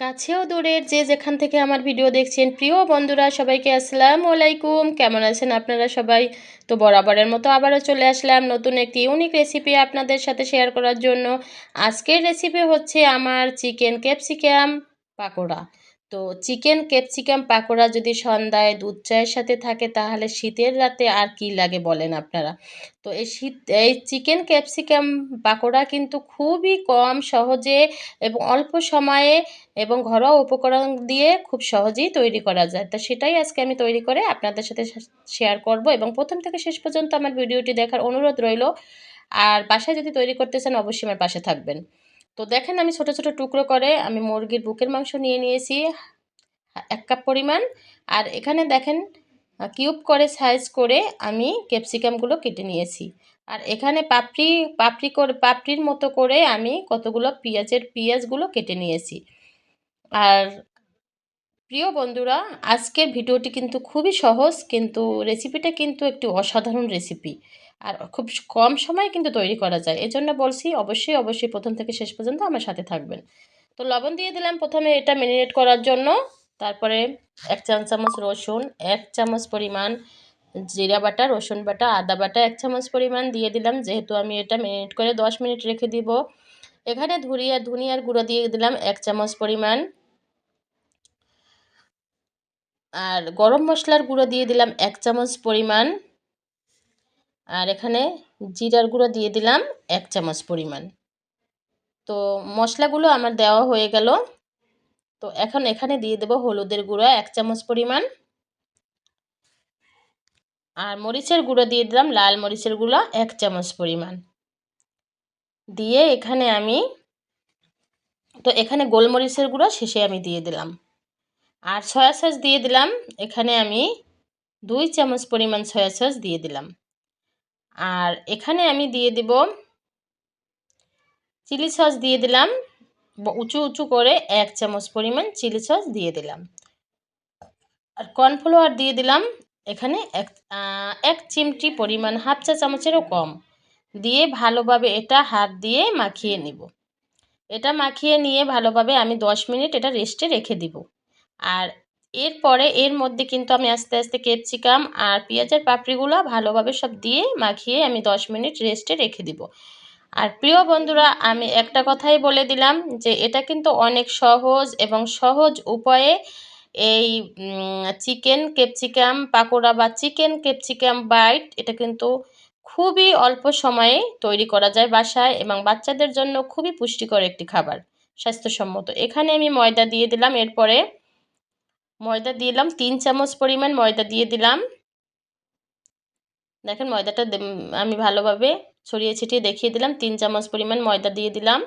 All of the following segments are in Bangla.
কাছেও দূরের যে যেখান থেকে আমার ভিডিও দেখছেন, প্রিয় বন্ধুরা, সবাইকে আসসালামু আলাইকুম। কেমন আছেন আপনারা সবাই? তো বরাবরের মতো আবারও চলে আসলাম নতুন একটি ইউনিক রেসিপি আপনাদের সাথে শেয়ার করার জন্য। আজকের রেসিপি হচ্ছে আমার চিকেন ক্যাপসিকাম পাকোড়া। তো চিকেন, ক্যাপসিকাম, পাকোড়া যদি সন্ধ্যায় দুধ চায়ের সাথে থাকে, তাহলে শীতের রাতে আর কি লাগে বলেন আপনারা? তো এই শীত, এই চিকেন, ক্যাপসিকাম, পাকোড়া কিন্তু খুবই কম, সহজে এবং অল্প সময়ে এবং ঘরোয়া উপকরণ দিয়ে খুব সহজেই তৈরি করা যায়। তো সেটাই আজকে আমি তৈরি করে আপনাদের সাথে শেয়ার করব এবং প্রথম থেকে শেষ পর্যন্ত আমার ভিডিওটি দেখার অনুরোধ রইল। আর বাসায় যদি তৈরি করতে চান, অবশ্যই আমার পাশে থাকবেন। তো দেখেন আমি ছোট ছোট টুকরো করে আমি মুরগির বুকের মাংস নিয়ে নিয়েছি, এক কাপ পরিমাণ। আর এখানে দেখেন কিউব করে সাইজ করে আমি ক্যাপসিকামগুলো কেটে নিয়েছি। আর এখানে পাপড়ি পাপড়ি করে, পাপড়ির মতো করে আমি কতগুলো পেঁয়াজের পেঁয়াজগুলো কেটে নিয়েছি। আর প্রিয় বন্ধুরা, আজকের ভিডিওটি কিন্তু খুবই সহজ, কিন্তু রেসিপিটা কিন্তু একটি অসাধারণ রেসিপি আর খুব কম সময় কিন্তু তৈরি করা যায়। এজন্য বলছি অবশ্যই অবশ্যই প্রথম থেকে শেষ পর্যন্ত আমার সাথে থাকবেন। তো লবণ দিয়ে দিলাম প্রথমে এটা ম্যারিনেট করার জন্য। তারপরে এক চামচ রসুন, এক চামচ পরিমাণ জিরা বাটা, রসুন বাটা, আদা বাটা এক চামচ পরিমাণ দিয়ে দিলাম। যেহেতু আমি এটা ম্যারিনেট করে দশ মিনিট রেখে দিব। এখানে ধুরিয়া ধুনিয়ার গুঁড়ো দিয়ে দিলাম এক চামচ পরিমাণ। আর গরম মশলার গুঁড়ো দিয়ে দিলাম এক চামচ পরিমাণ। আর এখানে জিরার গুঁড়ো দিয়ে দিলাম এক চামচ পরিমাণ। তো মশলাগুলো আমার দেওয়া হয়ে গেল। তো এখন এখানে দিয়ে দেব হলুদের গুঁড়ো এক চামচ পরিমাণ। আর মরিচের গুঁড়ো দিয়ে দিলাম লাল মরিচের গুঁড়ো এক চামচ পরিমাণ। দিয়ে এখানে আমি, তো এখানে গোলমরিচের গুঁড়ো শেষে আমি দিয়ে দিলাম। আর সয়া সস দিয়ে দিলাম। এখানে আমি দুই চামচ পরিমাণ সয়া সস দিয়ে দিলাম। আর এখানে আমি দিয়ে দেব চিলি সস দিয়ে দিলাম। উঁচু উঁচু করে এক চামচ পরিমাণ চিলি সস দিয়ে দিলাম। আর কর্নফ্লাওয়ার দিয়ে দিলাম এখানে এক এক চিমটি পরিমাণ, হাফ চা চামচেরও কম। দিয়ে ভালোভাবে এটা হাত দিয়ে মাখিয়ে নিব। এটা মাখিয়ে নিয়ে ভালোভাবে আমি দশ মিনিট এটা রেস্টে রেখে দিব। আর এরপরে এর মধ্যে কিন্তু আমি আস্তে আস্তে ক্যাপসিকাম আর পেঁয়াজের পাপড়িগুলো ভালোভাবে সব দিয়ে মাখিয়ে আমি দশ মিনিট রেস্টে রেখে দিব। আর প্রিয় বন্ধুরা, আমি একটা কথাই বলে দিলাম যে এটা কিন্তু অনেক সহজ এবং সহজ উপায়ে এই চিকেন ক্যাপসিকাম, পাকোড়া বা চিকেন ক্যাপসিকাম বাইট এটা কিন্তু খুবই অল্প সময়ে তৈরি করা যায় বাসায় এবং বাচ্চাদের জন্য খুবই পুষ্টিকর একটি খাবার, স্বাস্থ্যসম্মত। এখানে আমি ময়দা দিয়ে দিলাম, এরপরে ময়দা দিলাম, তিন চামচ পরিমাণ ময়দা দিয়ে দিলাম। দেখেন ময়দাটা আমি ভালোভাবে ছড়িয়ে ছিটিয়ে দেখিয়ে দিলাম, তিন চামচ পরিমাণ ময়দা দিয়ে দিলাম।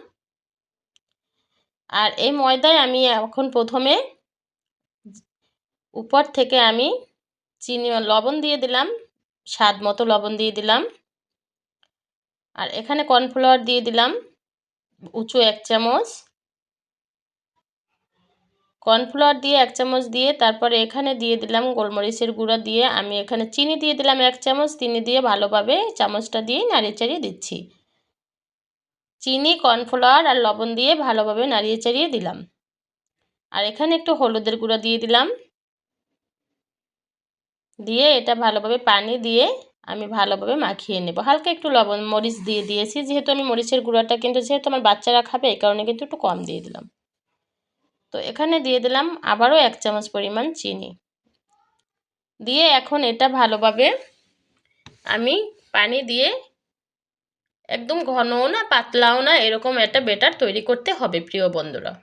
আর এই ময়দায় আমি এখন প্রথমে উপর থেকে আমি চিনি লবণ দিয়ে দিলাম, স্বাদ মতো লবণ দিয়ে দিলাম। আর এখানে কর্নফ্লাওয়ার দিয়ে দিলাম, উঁচু এক চামচ। কর্নফ্লাওয়ার দিয়ে এক চামচ দিয়ে তারপরে এখানে দিয়ে দিলাম গোলমরিচের গুঁড়া দিয়ে আমি এখানে চিনি দিয়ে দিলাম এক চামচ। চিনি দিয়ে ভালোভাবে চামচটা দিয়ে নাড়িয়ে চাড়িয়ে দিচ্ছি। চিনি, কর্নফ্লাওয়ার আর লবণ দিয়ে ভালোভাবে নাড়িয়ে চাড়িয়ে দিলাম। আর এখানে একটু হলুদের গুঁড়া দিয়ে দিলাম। দিয়ে এটা ভালোভাবে পানি দিয়ে আমি ভালোভাবে মাখিয়ে নেব। হালকা একটু লবণ, মরিচ দিয়ে দিয়েছি। যেহেতু আমি মরিচের গুঁড়াটা কিন্তু, যেহেতু আমার বাচ্চারা খাবে, এই কারণে কিন্তু একটু কম দিয়ে দিলাম। তো এখানে দিয়ে দিলাম আবারও এক চামচ পরিমাণ চিনি। দিয়ে এখন এটা ভালোভাবে আমি পানি দিয়ে একদম ঘনও না, পাতলাও না, এরকম একটা বেটার তৈরি করতে হবে প্রিয় বন্ধুরা।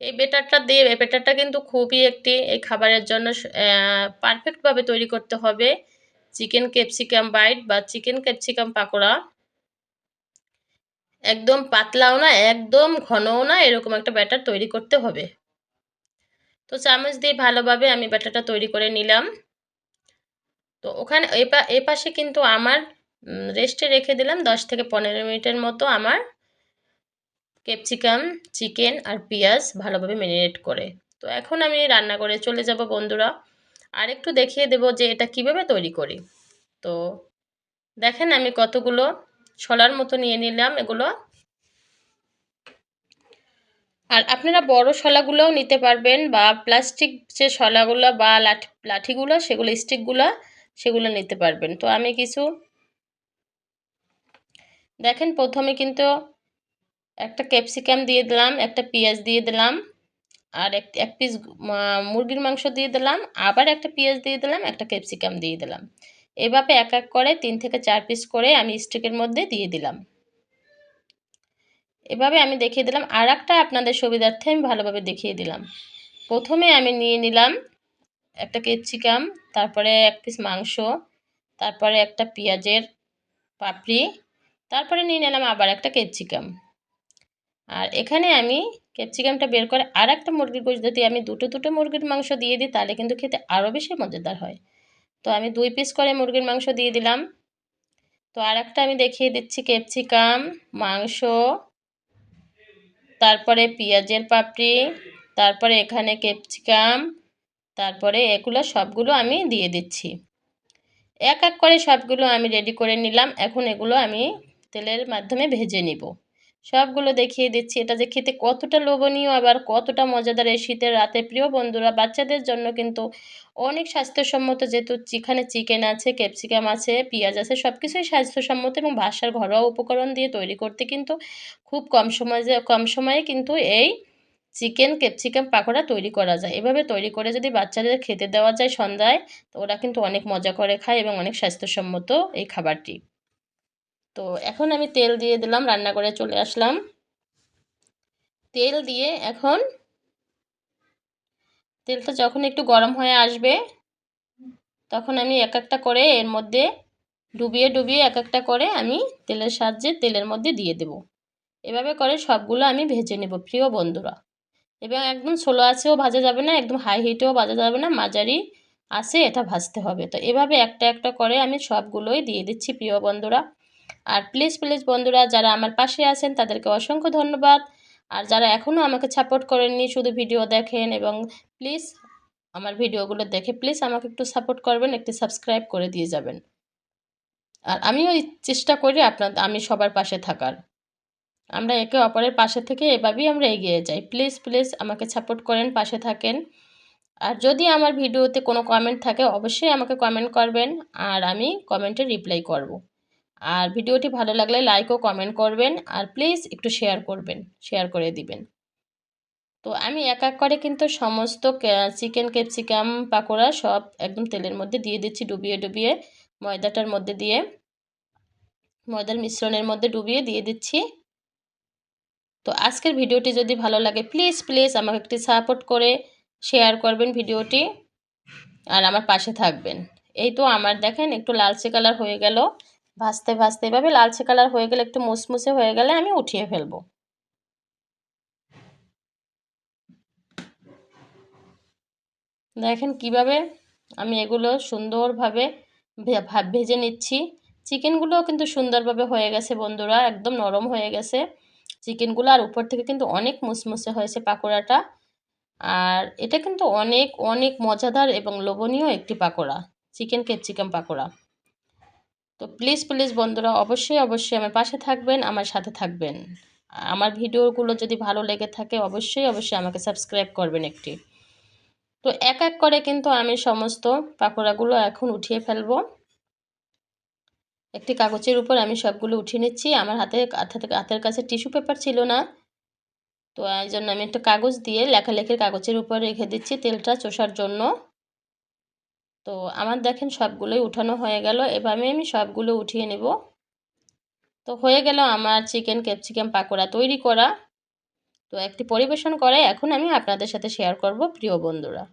এই বেটারটা দিয়ে বেটারটা কিন্তু খুবই একটি এই খাবারের জন্য পারফেক্টভাবে তৈরি করতে হবে। চিকেন ক্যাপসিকাম বাইট বা চিকেন ক্যাপসিকাম পাকোড়া একদম পাতলাও না, একদম ঘনও না, এরকম একটা ব্যাটার তৈরি করতে হবে। তো চামচ দিয়ে ভালোভাবে আমি ব্যাটারটা তৈরি করে নিলাম। তো ওখানে এ পাশে কিন্তু আমার রেস্টে রেখে দিলাম দশ থেকে পনেরো মিনিটের মতো আমার ক্যাপসিকাম চিকেন আর পেঁয়াজ ভালোভাবে ম্যারিনেট করে। তো এখন আমি রান্না করে চলে যাব বন্ধুরা। আর একটু দেখিয়ে দেব যে এটা কীভাবে তৈরি করি। তো দেখেন আমি কতগুলো ছলার মতো নিয়ে নিলাম এগুলো। আর আপনারা বড় শলাগুলোও নিতে পারবেন বা প্লাস্টিক যে শলাগুলো বা লাঠি, লাঠিগুলো, সেগুলো স্টিকগুলো সেগুলো নিতে পারবেন। তো আমি কিছু দেখেন প্রথমে কিন্তু একটা ক্যাপসিকাম দিয়ে দিলাম, একটা পেঁয়াজ দিয়ে দিলাম, আর এক এক পিস মুরগির মাংস দিয়ে দিলাম, আবার একটা পেঁয়াজ দিয়ে দিলাম, একটা ক্যাপসিকাম দিয়ে দিলাম। এভাবে এক এক করে তিন থেকে চার পিস করে আমি স্টিকের মধ্যে দিয়ে দিলাম। এভাবে আমি দেখিয়ে দিলাম। আর একটা আপনাদের সুবিধার্থে আমি ভালোভাবে দেখিয়ে দিলাম। প্রথমে আমি নিয়ে নিলাম একটা ক্যাপসিকাম, তারপরে এক পিস মাংস, তারপরে একটা পেঁয়াজের পাপড়ি, তারপরে নিয়ে নিলাম আবার একটা ক্যাপসিকাম। আর এখানে আমি ক্যাপসিকামটা বের করে আর একটা মুরগির গোশ যদি আমি দুটো দুটো মুরগির মাংস দিয়ে দিই, তাহলে কিন্তু খেতে আরও বেশি মজাদার হয়। তো আমি দুই পিস করে মুরগির মাংস দিয়ে দিলাম। তো আর একটা আমি দেখিয়ে দিচ্ছি ক্যাপসিকাম, মাংস, তারপরে পেঁয়াজের পাপড়ি, তারপরে এখানে ক্যাপসিকাম, তারপরে এগুলো সবগুলো আমি দিয়ে দিচ্ছি। এক এক করে সবগুলো আমি রেডি করে নিলাম। এখন এগুলো আমি তেলের মাধ্যমে ভেজে নিব। সবগুলো দেখিয়ে দিচ্ছি। এটা যে খেতে কতটা লোভনীয়, আবার কতটা মজাদার এই শীতের রাতে। প্রিয় বন্ধুরা, বাচ্চাদের জন্য কিন্তু অনেক স্বাস্থ্যসম্মত যেহেতু এখানে চিকেন আছে, ক্যাপসিকাম আছে, পেঁয়াজ আছে সব কিছুই স্বাস্থ্যসম্মত এবং বাসার ঘরোয়া উপকরণ দিয়ে তৈরি করতে কিন্তু খুব কম সময় কম সময়ে কিন্তু এই চিকেন, ক্যাপসিকাম পাকোড়া তৈরি করা যায়। এভাবে তৈরি করে যদি বাচ্চাদের খেতে দেওয়া যায় সন্ধ্যায়, তো ওরা কিন্তু অনেক মজা করে খায় এবং অনেক স্বাস্থ্যসম্মত এই খাবারটি। তো এখন আমি তেল দিয়ে দিলাম, রান্না করে চলে আসলাম। তেল দিয়ে এখন তেলটা যখন একটু গরম হয়ে আসবে, তখন আমি এক একটা করে এর মধ্যে ডুবিয়ে ডুবিয়ে এক একটা করে আমি তেলের সাহায্যে তেলের মধ্যে দিয়ে দেব। এভাবে করে সবগুলো আমি ভেজে নেব, প্রিয় বন্ধুরা। এবং একদম সোলো আছেও ভাজা যাবে না, একদম হাই হিটেও ভাজা যাবে না, মাঝারি আছে এটা ভাজতে হবে। তো এভাবে একটা একটা করে আমি সবগুলোই দিয়ে দিচ্ছি, প্রিয় বন্ধুরা। আর প্লিজ প্লিজ বন্ধুরা, যারা আমার পাশে আছেন, তাদেরকে অসংখ্য ধন্যবাদ। আর যারা এখনও আমাকে সাপোর্ট করেননি, শুধু ভিডিও দেখেন এবং প্লিজ আমার ভিডিওগুলো দেখে প্লিজ আমাকে একটু সাপোর্ট করবেন, একটু সাবস্ক্রাইব করে দিয়ে যাবেন। আর আমিও চেষ্টা করি আপনার, আমি সবার পাশে থাকার। আমরা একে অপরের পাশে থেকে এভাবেই আমরা এগিয়ে যাই। প্লিজ প্লিজ আমাকে সাপোর্ট করেন, পাশে থাকেন। আর যদি আমার ভিডিওতে কোনো কমেন্ট থাকে, অবশ্যই আমাকে কমেন্ট করবেন। আর আমি কমেন্টে রিপ্লাই করব। আর ভিডিওটি ভালো লাগলে লাইক ও কমেন্ট করবেন আর প্লিজ একটু শেয়ার করবেন শেয়ার করে দিবেন। তো আমি এক এক করে কিন্তু সমস্ত চিকেন ক্যাপসিকাম পাকোড়া সব একদম তেলের মধ্যে দিয়ে দিচ্ছি ডুবিয়ে ডুবিয়ে ময়দাটার মধ্যে দিয়ে। ময়দার মিশ্রণের মধ্যে ডুবিয়ে দিয়ে দিচ্ছি। তো আজকের ভিডিওটি যদি ভালো লাগে প্লিজ প্লিজ আমাকে একটি সাপোর্ট করে শেয়ার করবেন ভিডিওটি আর আমার পাশে থাকবেন। এই তো আমার দেখেন একটু লালচে কালার হয়ে গেল। ভাজতে ভাজতে এভাবে লালচে কালার হয়ে গেলে, একটু মুসমুসে হয়ে গেলে আমি উঠিয়ে ফেলব। দেখেন কীভাবে আমি এগুলো সুন্দরভাবে ভেজে নিচ্ছি। চিকেনগুলোও কিন্তু সুন্দরভাবে হয়ে গেছে বন্ধুরা, একদম নরম হয়ে গেছে। চিকেনগুলো আর উপর থেকে কিন্তু অনেক মুসমুসে হয়েছে পাকোড়াটা। আর এটা কিন্তু অনেক অনেক মজাদার এবং লোভনীয় একটি পাকোড়া, চিকেন ক্যাপসিকাম পাকোড়া। তো প্লিজ প্লিজ বন্ধুরা অবশ্যই অবশ্যই আমার পাশে থাকবেন, আমার সাথে থাকবেন। আমার ভিডিওগুলো যদি ভালো লেগে থাকে, অবশ্যই অবশ্যই আমাকে সাবস্ক্রাইব করবেন একটি। তো এক এক করে কিন্তু আমি সমস্ত পাকোড়াগুলো এখন উঠিয়ে ফেলব। একটি কাগজের উপর আমি সবগুলো উঠিয়ে নিচ্ছি। আমার হাতে হাতের কাছে টিস্যু পেপার ছিল না। তো এই জন্য আমি একটা কাগজ দিয়ে লেখালেখির কাগজের উপর রেখে দিচ্ছি তেলটা চষার জন্য। তো আমার দেখেন সবগুলোই উঠানো হয়ে গেল। এভাবে আমি সবগুলো উঠিয়ে নেব। তো হয়ে গেল আমার চিকেন ক্যাপসিকাম পাকোড়া তৈরি করা। তো একটি পরিবেশন করে, এখন আমি আপনাদের সাথে শেয়ার করব প্রিয় বন্ধুরা।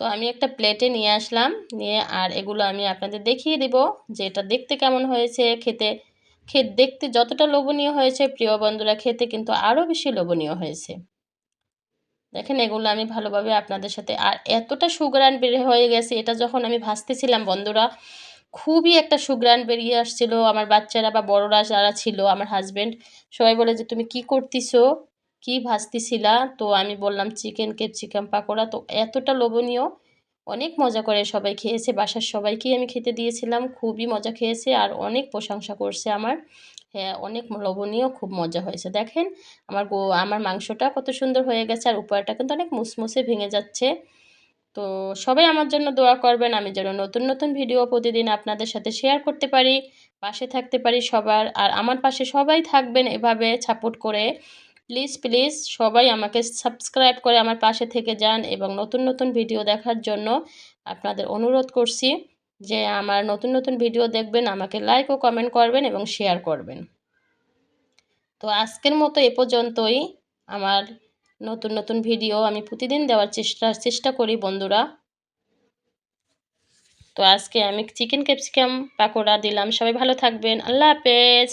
তো আমি একটা প্লেটে নিয়ে আসলাম, নিয়ে আর এগুলো আমি আপনাদের দেখিয়ে দেব যে এটা দেখতে কেমন হয়েছে খেতে। খেতে দেখতে যতটা লোভনীয় হয়েছে, প্রিয় বন্ধুরা, খেতে কিন্তু আরও বেশি লোভনীয় হয়েছে। দেখেন, এগুলো আমি ভালোভাবে আপনাদের সাথে, আর এতটা সুগ্রান বের হয়ে গেছে, এটা যখন আমি ভাসতেছিলাম, বন্ধুরা, খুবই একটা সুগ্রান বেরিয়ে আসছিল। আমার বাচ্চারা বা বড়রা যারা ছিল, আমার হাজব্যান্ড সবাই বলে যে, তুমি কি করতেছো? কি ভাজতেছিলা তো আমি বললাম চিকেন ক্যাপসিকাম পাকোড়া। তো এতটা লোভনীয়, অনেক মজা করে সবাই খেয়েছে, বাসার সবাইকেই আমি খেতে দিয়েছিলাম, খুবই মজা খেয়েছে, আর অনেক প্রশংসা করছে আমার। হ্যাঁ অনেক লবণীয়, খুব মজা হয়েছে। দেখেন, আমার গো, আমার মাংসটা কত সুন্দর হয়ে গেছে আর উপরটা কিন্তু অনেক মুসমুসে ভেঙে যাচ্ছে। তো সবাই আমার জন্য দোয়া করবেন, আমি যেন নতুন নতুন ভিডিও প্রতিদিন আপনাদের সাথে শেয়ার করতে পারি, পাশে থাকতে পারি সবার। আর আমার পাশে সবাই থাকবেন এভাবে সাপোর্ট করে। প্লিজ প্লিজ সবাই আমাকে সাবস্ক্রাইব করে আমার পাশে থেকে যান এবং নতুন নতুন ভিডিও দেখার জন্য আপনাদের অনুরোধ করছি। যে আমার নতুন নতুন ভিডিও দেখবেন, আমাকে লাইক ও কমেন্ট করবেন এবং শেয়ার করবেন। তো আজকের মতো এ পর্যন্তই। আমার নতুন নতুন ভিডিও আমি প্রতিদিন দেওয়ার চেষ্টা চেষ্টা করি বন্ধুরা। তো আজকে আমি চিকেন ক্যাপসিকাম পাকোড়া দিলাম। সবাই ভালো থাকবেন। আল্লাহ হাফেজ।